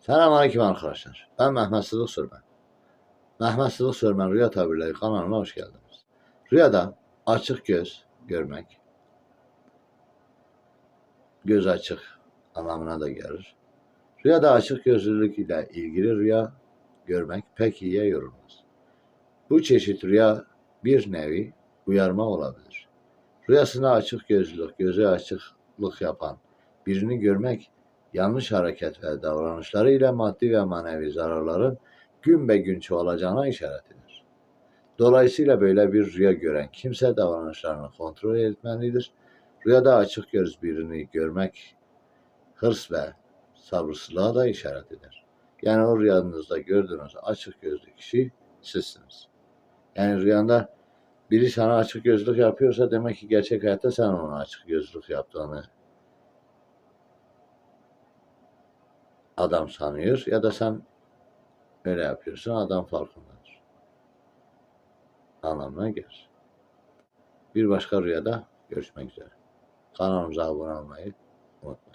Selamünaleyküm arkadaşlar. Ben Mehmet Sıdık Sürmen. Mehmet Sıdık Sürmen Rüya Tabirleri kanalına hoş geldiniz. Rüyada açık göz görmek, göz açık anlamına da gelir. Rüyada açık gözlülük ile ilgili rüya görmek pek iyiye yorulmaz. Bu çeşit rüya bir nevi uyarma olabilir. Rüyasında açık gözlülük, göze açıklık yapan birini görmek yanlış hareket ve davranışlarıyla maddi ve manevi zararların gün be gün çoğalacağına işaret eder. Dolayısıyla böyle bir rüya gören kimse davranışlarını kontrol etmelidir. Rüyada açık göz birini görmek hırs ve sabırsızlığa da işaret eder. Yani o rüyanızda gördüğünüz açık gözlü kişi sizsiniz. Yani rüyanda biri sana açık gözlük yapıyorsa demek ki gerçek hayatta sen ona açık gözlük yaptığını adam sanıyor ya da sen öyle yapıyorsun adam farkındadır. Anlamına gelir. Bir başka rüyada görüşmek üzere. Kanalımıza abone olmayı unutmayın.